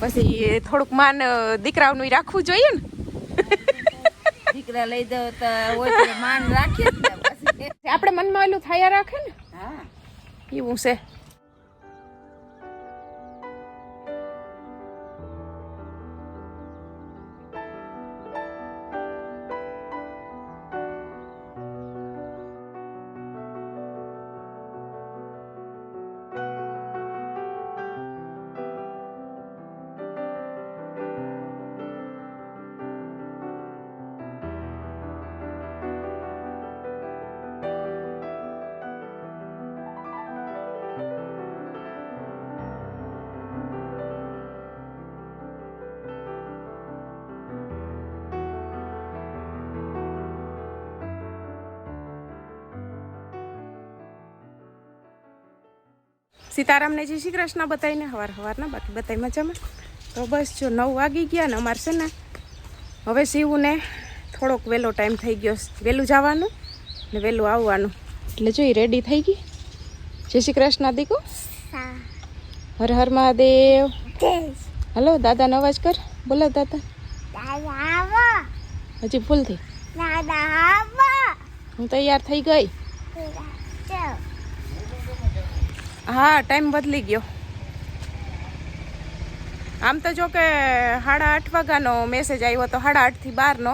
પછી થોડુંક માન દીકરાઓનું રાખવું જોઈએ ને. દીકરા લઈ દો તો માન રાખીએ આપણે મનમાં એલું થયા રાખે ને? હા. એવું છે. સીતારામને જય શ્રી કૃષ્ણ બતાવીને હવાર હવારના બાકી બતાવી મજામાં. તો બસ જો નવ વાગી ગયા ને અમારે છે ને હવે શિવને થોડોક વહેલો ટાઈમ થઈ ગયો વહેલું જવાનું ને વહેલું આવવાનું. એટલે જો રેડી થઈ ગઈ? જય શ્રી કૃષ્ણ દીકુ હર હર મહાદેવ. હલો દાદાનો અવાજ કર. બોલો દાદા. હજી ભૂલથી હું તૈયાર થઈ ગઈ? હા ટાઈમ બદલી ગયો. આમ તો જો કે સાડા આઠ વાગ્યાનો મેસેજ આવ્યો તો સાડા આઠથી બારનો.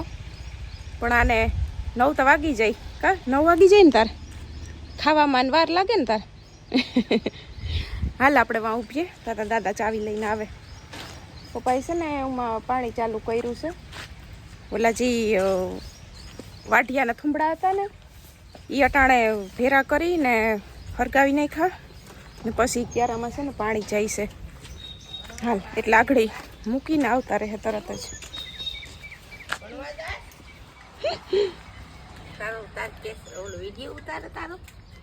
પણ આને નવ તો વાગી જાય. કા? નવ વાગી જાય ને તાર? ખાવામાં વાર લાગે ને તાર? હાલ આપણે વાં ઉભીએ તારા દાદા ચાવી લઈને આવે. પપ્પાએ છે ને એમાં પાણી ચાલુ કર્યું છે. ઓલા જે વાઢિયાના થુંબડા હતા ને એ અટાણે ભેરા કરીને હરગાવી નાખ્યા ને પછી ક્યારામાં છે ને પાણી જાય છે. હાલ એટલે આગળ મૂકીને આવતા રહે તરત જ.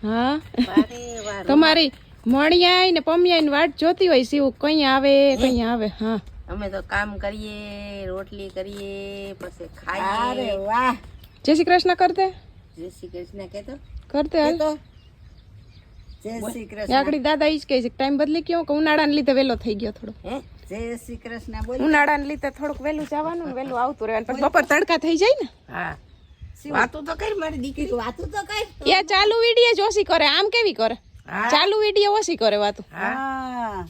હા? વારે વાર. તમારી મણિયાય ને પમિયાય ને વાટ જોતી હોય સીવું કઈ આવે કઈ આવે હા. અમે તો કામ કરીએ રોટલી કરીએ પછી અરે ખાઈએ વાહ. જય શ્રી કૃષ્ણ કરતે? જય શ્રી કૃષ્ણ કેતો? કરતે હાલ. કેતો? જય શ્રી કૃષ્ણ. આગળ દાદા ઈ જ કહે છે ટાઈમ બદલી ગયો કે ઉનાળાને લીધે વહેલો થઈ ગયો થોડો. જય શ્રી કૃષ્ણ બોલ. ઉનાળાને લીધે થોડુંક વહેલું જવાનું ને આવતું રહેવાનું. બપોર તડકા થઈ જાય ને? હા. વાતું તો કરી મારી દીકરી વાતું તો કઈ એ ચાલુ વીડિયો જ ઓછી કરે. આમ કેવી કરે? ચાલુ વીડિયો ઓછી કરે વાતું. હા.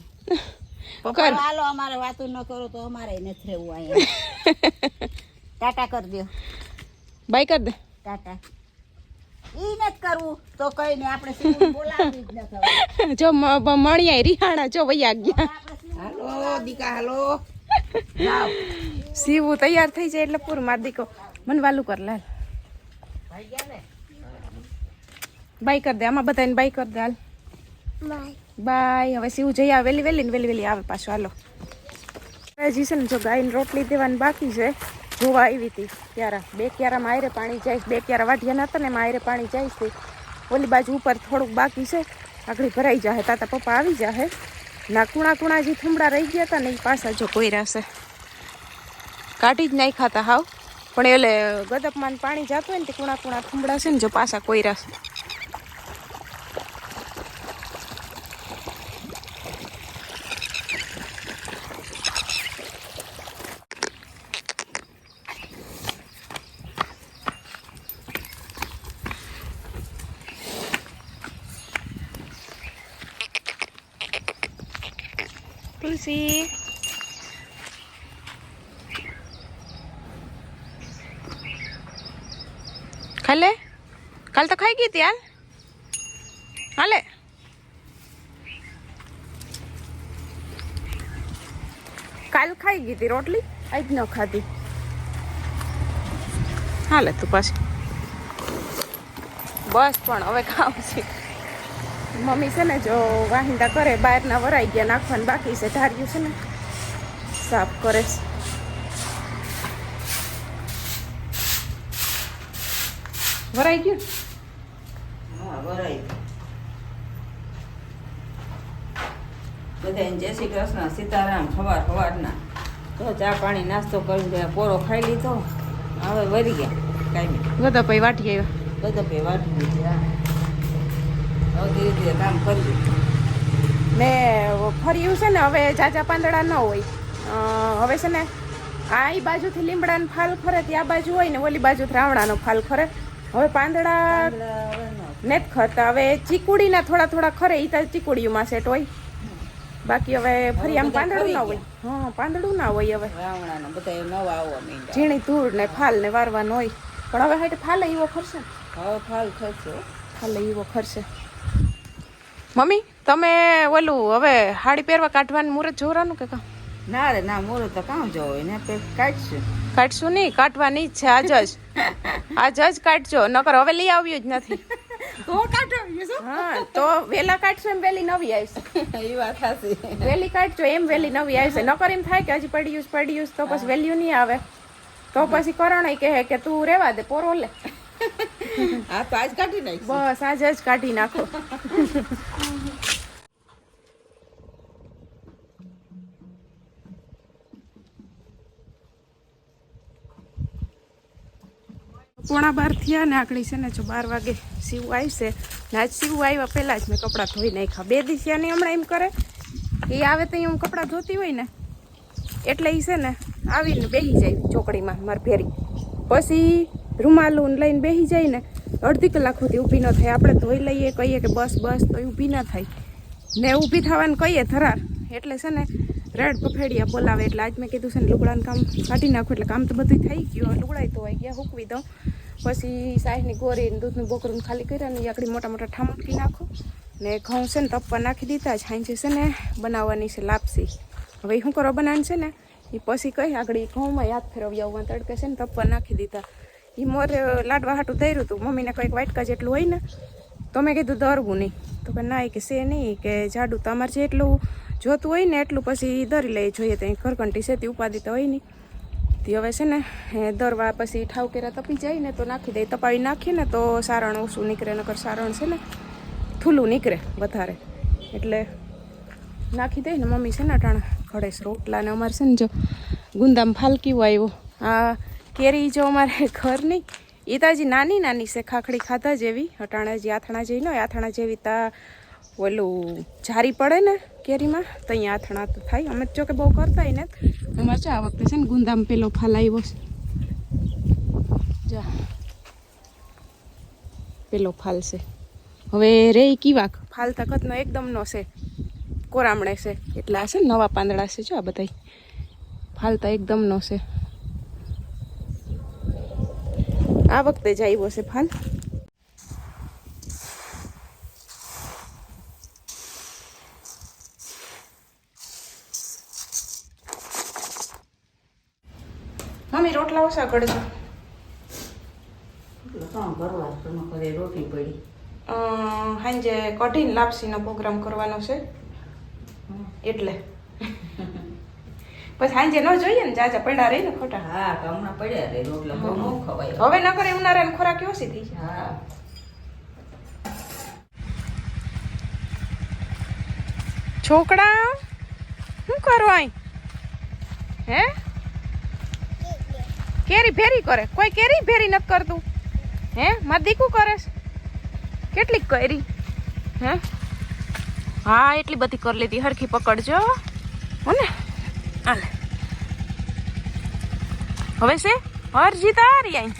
કર. હાલો અમારે વાતું ન કરો તો અમારે નથી રહેવું અહીંયા. ટાટા કરી દો બાય કર દે. ટાટા. જ રિહાણા જો વૈયા ગયા. હાલો દીકા હાલો. સીવું તૈયાર થઈ જાય એટલે પૂરું માર દીકો. મને વાલું કર લાલ. બાય કર દે આમાં બધાને બાય કર દે હાલ. બાય. હવે સીવું જઈ આવે વેલી વેલી ને વેલી વેલી આવે પાછું હાલો. હજી છે ને જો ગાયને રોટલી દેવાની બાકી છે જોવા આવી હતી ક્યારા, બે ક્યારામાં આયરે પાણી જાય, બે ક્યારા વાઢિયા નતા ને એમાં પાણી જાય છે. ઓલી બાજુ ઉપર થોડુંક બાકી છે. આગળ ભરાઈ જાહે, તાતા પપ્પા આવી જાહે. ના કુણા કુણા જે થુમડા રહી ગયા હતા ને એ પાછા જો કોઈ રહેશે કાઢી જ નાખ્યા હતા હાવ. પણ એટલે ગદપમાં પાણી જતું હોય ને તે કુણા કુણા થુંબડા છે ને જો પાછા કોઈ રહેશે તુલસી ખાલે કાલ તો ખાઈ ગઈ હતી હાલ હાલે કાલ ખાઈ ગઈ હતી રોટલી આજ ન ખાધી હાલે તું પાછી બસ પણ હવે ખાવ છે મમ્મી છે ને જો વાહિંદા કરે બહારના વરાઈ ગયા નાખવાનું બાકી છે. ધાર્યું છે ને સાફ કરે છે. વરાઈ ગયું? બધાને જય શ્રી કૃષ્ણ સીતારામ સવાર સવારના તો ચા પાણી નાસ્તો કરી દે પોરો ખાઈ લીધો. હવે વરી ગયા. કાંઈ બધા ભાઈ વાટી આવ્યા. બધા ભાઈ વાટી ગયા ધીરે ધીરે કામ કર્યું ને ફર્યું છે ને હવે જાજા પાંદડા ન હોય. હવે છે ને આ એ બાજુથી લીમડાનો ફાલ ખરે ત્યાં બાજુ હોય ને ઓલી બાજુથી રાવણાનો ફાલ ખરે. હવે પાંદડા નેત ખરતા હવે ચીકુડીના થોડા થોડા ખરે ઈ તો ચીકુડીમાં સેટ હોય. બાકી હવે ફરી આમ પાંદડું ના હોય. હા પાંદડું ના હોય હવે. રાવણાના બધા નવા આવવા ઝીણી ધૂળ ને ફાલ ને વારવાનું હોય. પણ હવે હાટે ફાલે એવો ખરશે. હવે ફાલ ખરશે ફાલે એવો ખરશે. મમ્મી તમે ઓલું હવે હાડી પહેરવા કાઢવાનું મુહૂર્ત જોવાનું કે કાં? ના રે ના મોરો તો કામ જોવો? એને કાઢશું. કાઢશું નહીં કાઢવાની છે આજ જ. આજ જ કાઢજો નકર હવે લઈ આવ્યું જ નથી. તો કાઢો હા તો વેલા કાઢશો એમ વેલી નવી આવશે એ વાત સાચી. વેલી કાઢજો એમ વેલી નવી આવશે નકર એમ થાય કે હજી પડ્યું પડ્યું તો પછી વેલ્યુ નહીં આવે. તો પછી કરણ કહે કે તું રેવા દે પોરો લે. હા, તો આજ કાઢી નાખ બસ, આજે જ કાઢી નાખો. પોણા બાર થયા ને આકડી છે ને જો બાર વાગે સીવું આવશે. ને આજ સીવું આવ્યા પહેલા જ મેં કપડાં ધોઈ નાખ્યા. બે દિવસની હમણાં એમ કરે, એ આવે તો હું કપડાં ધોતી હોય ને, એટલે એ છે ને આવીને બેસી જાય ચોકડીમાં મારી ભેરી પછી રૂમાલું લઈને બેસી જાય ને અડધી કલાક સુધી ઊભી ન થાય. આપણે ધોઈ લઈએ, કહીએ કે બસ બસ તો ઊભી ન થાય. ને ઊભી થવાનું કહીએ થરાર એટલે છે ને રેડ પફેડિયા બોલાવે. એટલે આજ મેં કીધું છે ને, લુગડાનું કામ કાઢી નાખું. એટલે કામ તો બધું થઈ ગયું. લુગડાય તો હોય ગયા હૂકવી દઉં. પછી સાહીની ગોરી દૂધનું બોકરું ખાલી કર્યા ને આકડી મોટા મોટા ઠામકી નાખો. ને ઘઉં છે ને તપવા નાખી દીધા હાંજે છે ને બનાવવાની છે લાપસી. હવે શું કરો બનાવવાનું છે ને? એ પછી કહી આગળ ઘઉંમાં યાદ ફેરવ્યા આવવા તડકે છે ને, તપવા નાખી દીધા. એ મોર લાડવા હાટું ધર્યું હતું મમ્મીને કંઈક વાટકા જેટલું હોય ને, તો મેં કીધું દરવું નહીં. તો કે ના એ કે સે નહીં કે જાડું તમારે જેટલું જોતું હોય ને એટલું પછી દરી લઈ જોઈએ તો ઘરકંટી છે, તે ઉપાધિ તો હોય નહીં. તે હવે છે ને દરવા પછી ઠાવકેરા તપી જાય ને તો નાખી દઈએ તપાવી નાખીએ ને તો સારણ ઓછું નીકળે, નકર સારણ છે ને, થૂલું નીકળે વધારે. એટલે નાખી દઈ ને મમ્મી છે ને અટાણા ઘડેશ રોટલા ને અમારે છે ને જો ગુંદામ ફાલકીઓ આવ્યો આ કેરી જો અમારે ઘરની એ તો હજી નાની નાની છે, ખાખડી ખાધા જેવી અટાણે જે, આથણા જેવી ને આથણા જેવી તા ઓલું જારી પડે ને કેરીમાં, તો અહીંયા આથણા તો થાય. અમે જો કે બહુ કરતા હોય ને અમારે આ વખતે છે ને ગુંદામ પેલો ફાલ આવ્યો છે. જા. પેલો ફાલશે હવે રે કીવા ફાલ તખતનો એકદમ નો છે. કોરામણે છે. એટલે આ છે નવા પાંદડા છે, જો આ બધા ફાલતા એકદમ નો છે. આ વખતે જ આવ્યો છે ફાલ. મમ્મી રોટલા ઓછા કરજો. ઘરે પડી. સાંજે કઢીને લાપસીનો પ્રોગ્રામ કરવાનો છે. એટલે. પછી સાંજે ન જોઈએ ને જાજા પડ્યા રહી ને ખોટા. હા હમણાં પડ્યા રહી રોટલા બહુ ન ખવાય હવે ન કરે ઉનાળાની ખોરાક ઓછી થઈ જાય. હા. છોકરા શું કરો અહીં? હે? કેરી ભેરી કરે? કોઈ કેરી ભેરી નથી કરતું? હે? માર દીકું કરે છે? કેટલીક કરી? હે? હા એટલી બધી કરી લીધી. હરખી પકડજો હો. ને હાલે હવે છે? હરજી તો હારી આઈ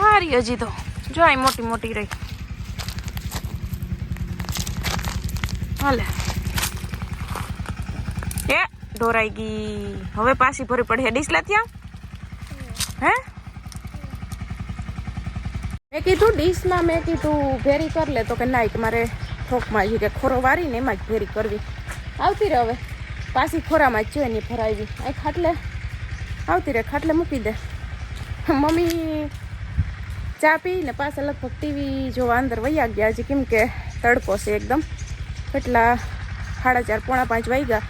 હારી હજી તો જો અહીં મોટી મોટી રહી. હાલે. એ, ઢોરાઈ ગઈ. હવે પાછી ભરી પડે ડીસલા ત્યાં? હે? મેં કીધું ડીશમાં મેં કીધું ભેરી કરી લે. તો કે ના કે મારે થોકમાં આવી કે ખોરો વારીને એમાં જ ભેરી કરવી. આવતી રહે હવે. પાછી ખોરામાં જ છે એની ભરાવી અહીં ખાટલે આવતી રહે, ખાટલે મૂકી દે. મમ્મી ચા પીને પાછા લગભગ ટીવી જોવા અંદર વૈયા ગયા છે, કેમ કે તડકો છે એકદમ. કેટલા સાડા ચાર, પોણા પાંચ વાગ્યા.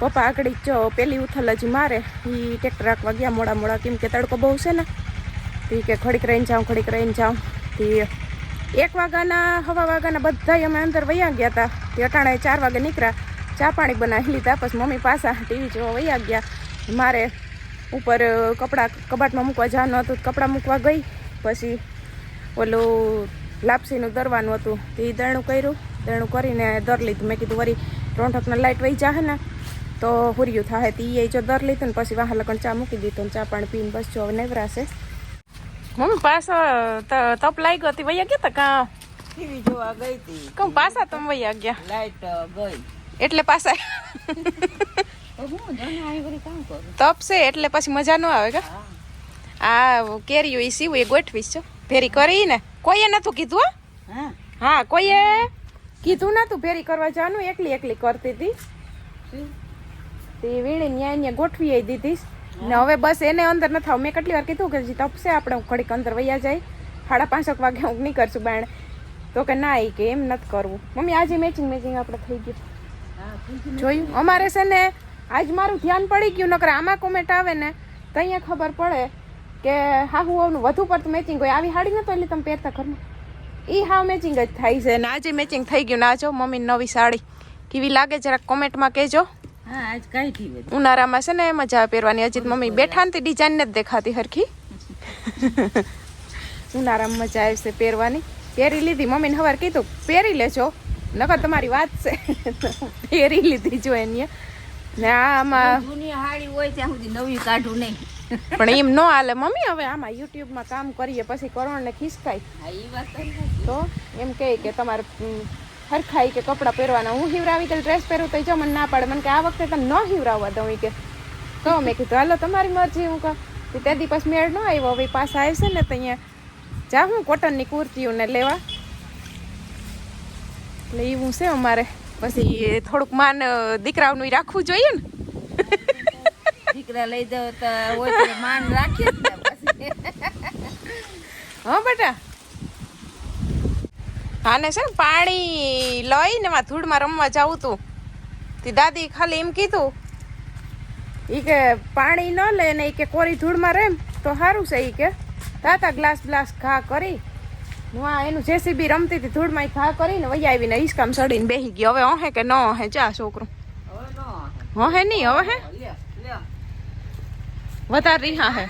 પપ્પા આગળ જો પેલી ઉથલ હજી મારે. એ ટ્રેક્ટર રાખવા ગયા મોડા મોડા, કેમ કે તડકો બહુ છે ને. તે કે ઘડીક રહીને જાઉં, ઘડીક રહીને જાઉં. તે એક વાગ્યાના, હવા વાગ્યાના બધા અમે અંદર વૈયા ગયા હતા તે અટાણે ચાર વાગે નીકળ્યા. ચા પાણી બનાવી લીધા પછી મમ્મી પાછા ટીવી જોવા વૈયા ગયા. મારે ઉપર કપડાં કબાટમાં મૂકવા જવાનું હતું કપડાં મૂકવા ગઈ. પછી ઓલું લાપસીનું દરવાનું હતું તે દરણું કર્યું. દરણું કરીને દર લીધું. મેં કીધું વળી રોંઠકને લાઇટ વહી જાહે ને તો હુર્યું થાય તે એ જો દર લીધું ને પછી વાહ લગન ચા મૂકી દીધું ને ચા પાણી પીને બસ જો નેવરાશે. મમ્મી પાછો ત- તપ લાગ્યો હતી વૈયા ગયા તા કા? ટીવી જોવા ગઈ હતી. કમ પાછા તમે વૈયા ગયા? લાઇટ ગઈ. એટલે પાછા તો હું જાણે આવી બધી કામ કરું? તપ છે એટલે પછી મજા ન આવે કે? આ કેરીઓ એ સીવું એ ગોઠવીશ છો ભેરી કરી ને કોઈએ નતું કીધું હા? હા. કોઈએ કીધું નતું ભેરી કરવા જવાનું એકલી એકલી કરતી હતી તે વીણી ન્યાય ન્યાય ગોઠવી દીધી. ને હવે બસ એને અંદર ન થાવ. મેં કેટલી વાર કીધું કે તપશે આપણે ઘડીક અંદર વૈયા જાય. સાડા પાંચક વાગે હું નહીં કરશું બાણ તો કે ના એ કે એમ નથી કરવું. મમ્મી આજે મેચિંગ મેચિંગ આપણે હા થઈ ગયું. જોયું? અમારે છે ને આજ મારું ધ્યાન પડી ગયું નકર આમાં કોમેન્ટ આવે ને તો અહીંયા ખબર પડે કે હા હું વધુ પડતું મેચિંગ હોય. આવી હાડી નતો એટલે તમે પહેરતા ઘરમાં? એ હા મેચિંગ જ થાય છે ને આજે મેચિંગ થઈ ગયું ના જો મમ્મી નવી સાડી. કેવી લાગે જરાક કોમેન્ટમાં કહેજો. ઉનાળામાં છે ને મજા આવે પહેરવાની. હજી મમ્મી બેઠા ને ડિઝાઇન નથી દેખાતી હરખી. ઉનાળામાં મજા આવશે પહેરવાની. પહેરી લીધી. મમ્મીને હવાર કીધું પહેરી લેજો. નકર તમારી વાત છે. પહેરી લીધી જો એની. ને આ આમાં જૂની હાડી હોય ત્યાં સુધી નવી કાઢું નહીં. પણ એમ ન હાલે. મમ્મી હવે આમાં યુટ્યુબમાં કામ કરીએ પછી કરોણ ને ખિસકાય તો એમ કહે કે તમારે હરખાઈ કે કપડાં પહેરવાના. હું હિવરાવી કે ડ્રેસ પહેરું તો જો મને ના પાડે. મને કે આ વખતે તને ન હિવરાવવા દઉં. કે તો મેં કીધું હાલો તમારી મરજી. હું કહું તે તે દી પછી મેળ ન આવ્યો. હવે પાછા આવશે ને તો અહીંયા. જા હું કોટનની કુર્તીઓને લેવા. એટલે એવું છે અમારે. પછી થોડુંક માન દીકરાઓનું રાખવું જોઈએ ને. દીકરા લઈ જાવ તો હોય માન રાખીએ હા બેટા. આને છે ને પાણી લઈને માં ધૂળમાં રમવા જાવું તું. તે દાદી ખાલી એમ કીધું ઈ કે પાણી ન લે ને એ કે કોરી ધૂળમાં રેમ તો સારું છે એ કે. તાતા ગ્લાસ ગ્લાસ ઘા કરી હું એનું જેસીબી રમતી હતી ધૂળમાં ઘા કરીને વહી આવીને હિસકામ સડીને બેહી ગયો હવે ઓહે કે ન ઓહે? ચા છોકરું. હવે હે નહીં હવે હે? વધારે રીહા હે.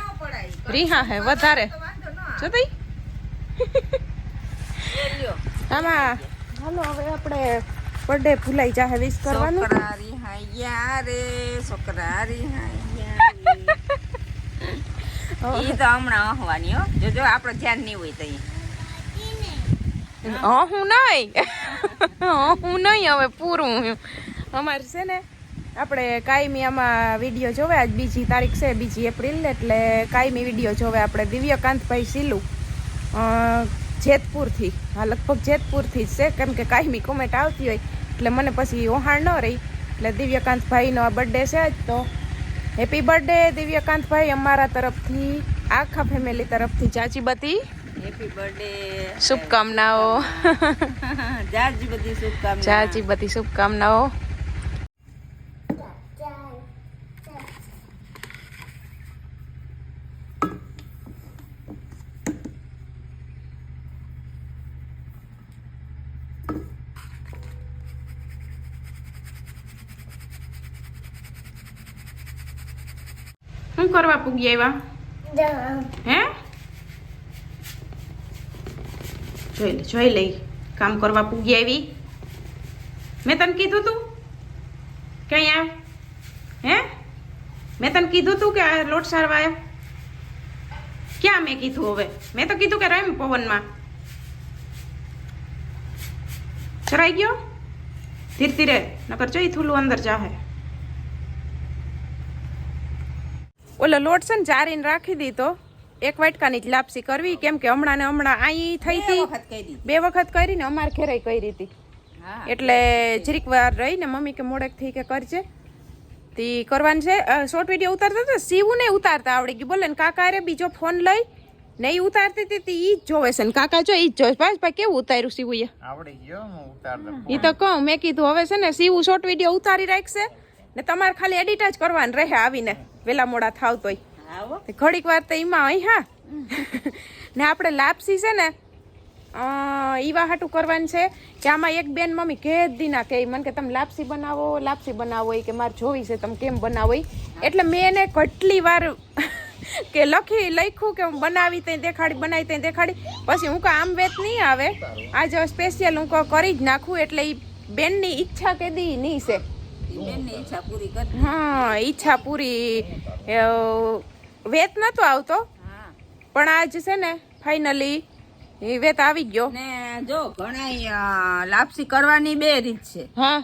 રીહા હે વધારે. જો તઈ. એ આમાં હાલો હવે આપણે બર્થડે ભૂલાઈ જાહે વિશ કરવાનું. છોકરા રિહાયા રે છોકરા રિહાયા યાર ઈ તો હમણાં અહવાની હો. જો જો આપણો ધ્યાન નહીં હોય તો ઈ. હા નહીં. હું નહીં હવે પૂરું અમારે છે ને, આપણે કાયમી આમાં વીડિયો જોવે આજ બીજી તારીખ છે, બીજી એપ્રિલ, એટલે કાયમી વીડિયો જોવે આપણે. દિવ્યકાંતભાઈ સિલુ જેતપુરથી. હા, લગભગ જેતપુરથી જ છે, કેમ કે કાયમી કોમેન્ટ આવતી હોય, એટલે મને પછી ઓહાણ ન રહી. એટલે દિવ્યકાંતભાઈનો આ બર્થડે છે આજ તો. હેપી બર્થડે દિવ્યકાંતભાઈ અમારા તરફથી, આખા ફેમિલી તરફથી. ચાચી બધી હેપી બર્થડે શુભકામનાઓ. જાજી બધી શુભકામના. ચાચી બધી શુભકામનાઓ. શું કરવા પૂગી આવ્યા? હે? જોઈ લે, જોઈ લઈ. કામ કરવા પૂગી આવી. મેં તને કીધું તું કે અહીંયા, હે? મેં તને કીધું તું કે આ લોટ સારવા આવ્યો ક્યાં મેં કીધું હવે? મેં તો કીધું કે રમ પવનમાં. ચરાઈ ગયો? ધીરે ધીરે, નકર જોઈ થૂલું અંદર જાહે. ઓલો લોટ છે ને ચારીને રાખી દીધો. એક વાટકાની જ લાપસી કરવી કેમ કે હમણાં ને હમણાં અહીં થઈ બે હતી. બે વખત કરી ને અમારે ઘેરે કરી હતી. એટલે જરીક વાર રહીને મમ્મી કે મોડેક થઈ કે કરજે. તી કરવાનું છે. શોર્ટ વીડિયો ઉતારતા હતા. સીવું ને ઉતારતા આવડી. ગયું બોલે ને કાકા અરે બીજો ફોન લઈ નહીં ઉતારતી હતી તી ઈ જ જોવે છે ને કાકા જો ઈ જ જોવે ભાઈ ભાઈ કેવું ઉતાર્યું સીવું એ? આવડી ગયો હું ઈ તો કહું મેં કીધું હવે છે ને સીવું શોર્ટ વીડિયો ઉતારી રાખશે ને તમારે ખાલી એડિટ જ કરવાનું રહે આવીને. વેલા મોડા થાવ તોય ઘડીક વાર તો એમાં અહીં હા. ને આપણે લાપસી છે ને ઈવા હાટું કરવાનું છે કે આમાં એક બેન મમ્મી કે જ દીના કે મને કે તમે લાપસી બનાવો લાપસી બનાવો કે મારે જોવી છે તમે કેમ બનાવો એટલે મેં એને કેટલી વાર કે લખી લખ્યું કે હું બનાવી ત્યાં દેખાડી બનાવી ત્યાં દેખાડી. પછી હું કહું આમ વેત નહીં આવે. આજે સ્પેશિયલ હું કરી જ નાખું એટલે એ બેનની ઈચ્છા કે દી નહીં છે. બેનની ઈચ્છા પૂરી હા ઈચ્છા પૂરી વેત નતો આવતો. હા. પણ આજ છે ને ફાઇનલી એ વેત આવી ગયો. ને જો ઘણા લાપસી કરવાની બે રીત છે. હા.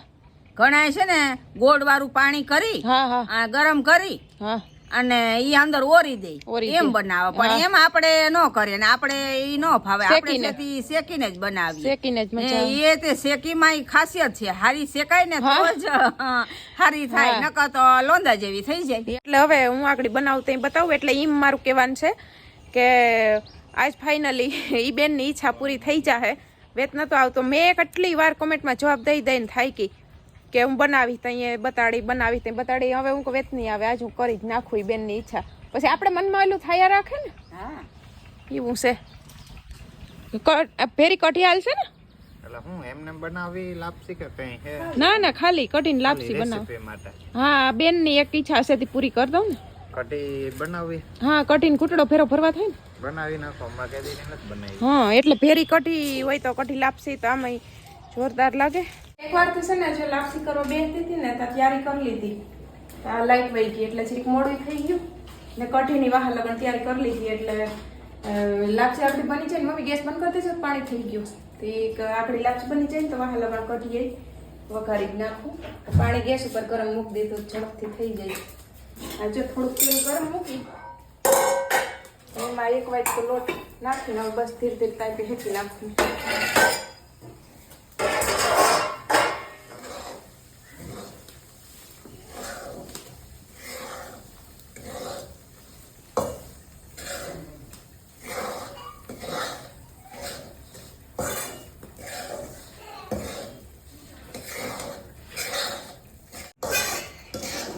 ઘણા છે ને ગોળ વાળું પાણી કરી હા હા. આ ગરમ કરી હા. અને ઈ અંદર ઓરી દે. એમ બનાવે. પણ એમ આપણે નો કરીએ ને આપણે ઈ નો ફાવે આપણે શેકીને. જ બનાવીએ. શેકીને જ મજા એ તે શેકીમાં ખાસિયત છે. હારી શેકાય ને તો જ હારી થાય. નકર તો લોંદા જેવી થઈ જાય. એટલે હવે હું આગળ બનાવું તે બતાવું. એટલે એમ મારું કહેવાનું છે કે આજ ફાઇનલી ઈ બેનની ઈચ્છા પૂરી થઈ જાહે. વેત નતો આવતો. મેં કેટલી વાર કોમેન્ટમાં જવાબ દઈ દઈને થાકી કે હું બનાવીશ તો અહીંયા બતાડી બનાવીશ તે બતાડી. હવે હું વેત નહીં આવે આજ હું કરી જ નાખું એ બેનની ઈચ્છા. પછી આપણે મનમાં એલું થયા રાખે ને? હા. એવું છે. ફેરી કઢી કઢિયાલ છે ને? એટલે હું એમને બનાવી લાપસી કે ના ના ખાલી કઢીને લાપસી બનાવી. હા બેનની એક ઈચ્છા હશે તે પૂરી કરી દઉં ને. કઢી બનાવી? હા કઢીને કૂટડો ફેરો ફરવા થાય ને. બનાવી નાખો હા એટલે ભેરી કઢી હોય તો કઢી લાપસી તો આમાં જોરદાર લાગે. એકવાર તો છે ને જો લાપસી કરો બેસતી હતી ને ત્યાં તૈયારી કરી લીધી. આ લાઈટ વહી ગઈ એટલે છેક મોડું થઈ ગયું. ને કઢીની વાહ લગન તૈયારી કરી લીધી એટલે લાપસી આપણી બની જાય ને મમ્મી ગેસ બંધ કરી દેજો પાણી થઈ ગયું. તો એક આપણી લાપસી બની જાય ને તો વાહ લગન કઢીએ. વઘારી જ નાખું. પાણી ગેસ ઉપર ગરમ મૂકી દીધું ઝડપથી થઈ જાય. આ જો થોડુંક તેલ ગરમ મૂકી. એમાં એક વાટકો લોટ નાખીને બસ ધીરે ધીરે તાપી હેકી નાખું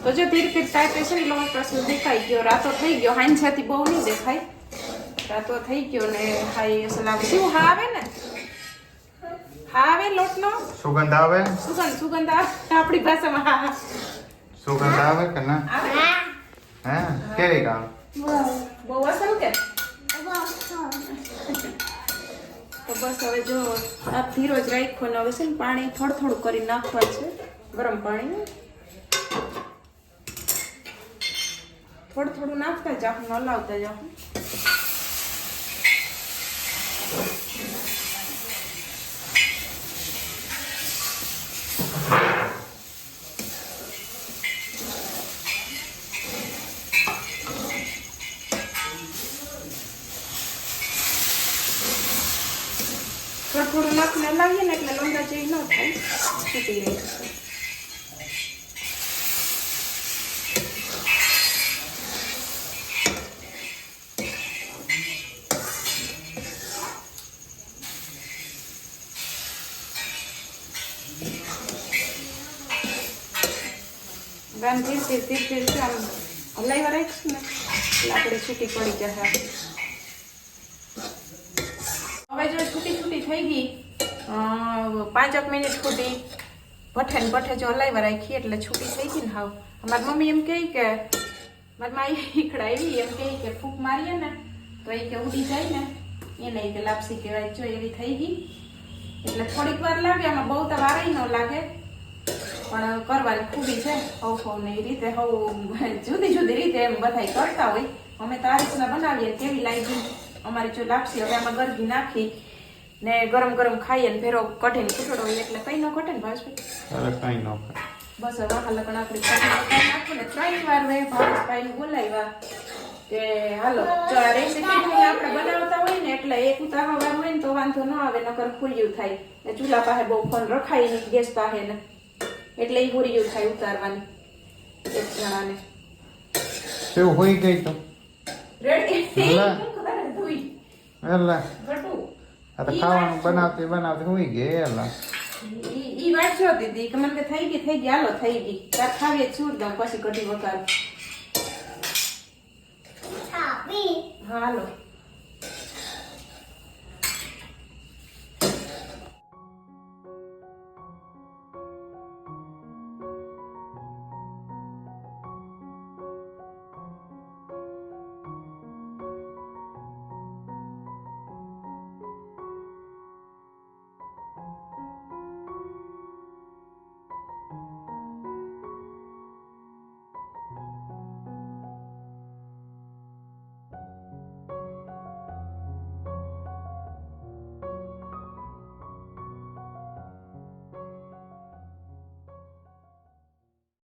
તો જો ધીરે ધીરે પ્રશ્ન દેખાઈ ગયો. રાતો થઈ ગયો. હાંછાથી બહુ નહીં દેખાય. રાતો થઈ ગયો ને હાઈ અસલ આવે શું હા આવે ને? હા આવે લોટનો? સુગંધ આવે? સુગંધ સુગંધ આવે. આપણી ભાષામાં હા સુગંધ આવે કે ના? આવે? હે. કેવી કામ બહુ અસલ કે? તો બસ હવે જો આ ધીરો જ રાખ્યો ને હવે છે ને પાણી થોડું થોડું કરી નાખવા છે. ગરમ પાણી. થોડું થોડું નાખતા જાઉં ન લાવતા જાઉં થોડું થોડું નાખીને લાવીએ ને એટલે લોંદા છૂટી પડી જશે હવે જો છૂટી છૂટી થઈ ગઈ પાંચક મિનિટ સુધી ભઠે ને ભઠે જો હલાવ્યા રાખી એટલે છૂટી થઈ ગઈ ને હાવ. મારી મમ્મી એમ કહે કે, મારી માઈ ઈકડા એવી એમ કહે કે, ફૂંક મારીએ ને, તો એ કે ઉડી જાય ને. એને કે લાપસી કહેવાય, જો એવી થઈ ગઈ. એટલે થોડીક વાર લાગે, આમાં બહુ તો વારે ન લાગે, પણ કરવાની ખૂબી છે હવ હવ ને એ રીતે હવ જુદી જુદી રીતે એમ બધાય કરતા હોય. અમે તો આ રીતના બનાવીએ કેવી લાગી અમારી જો લાપસી હવે આમાં ગરગી નાખી ને ગરમ ગરમ ખાઈએ ને ફેરો કઢીને કૂટડો હોય એટલે કઈ ન ઘટે ને ભાવેશભાઈ? અરે કઈ ન બસ હવે આ લગન આપણી કઢી નાખો ને ત્રણ વાર મેં ભાવેશભાઈને બોલાવ્યા કે હાલો જો આ રેસીપી આપણે બનાવતા હોય ને એટલે એક ઉતારવા હોય ને તો વાંધો ન આવે નકર ફૂલ્યું થાય. ને ચૂલા પાસે બહુ ફોન રખાય નહીં ગેસ પાસે ને. એટલે એ હુરિયું થાય ઉતારવાની એક જણાને. કેવું હોઈ ગઈ તો? આ તો ખાવાનું બનાવતી બનાવતી હોઈ ગઈ એલા ઈ વાત વાંચો દીદી. કે મને કે થઈ ગઈ થઈ ગઈ. હાલો થઈ ગઈ. તાર ખાવીએ છૂટ દઉં પછી કઢી વઘાર. હા હાલો.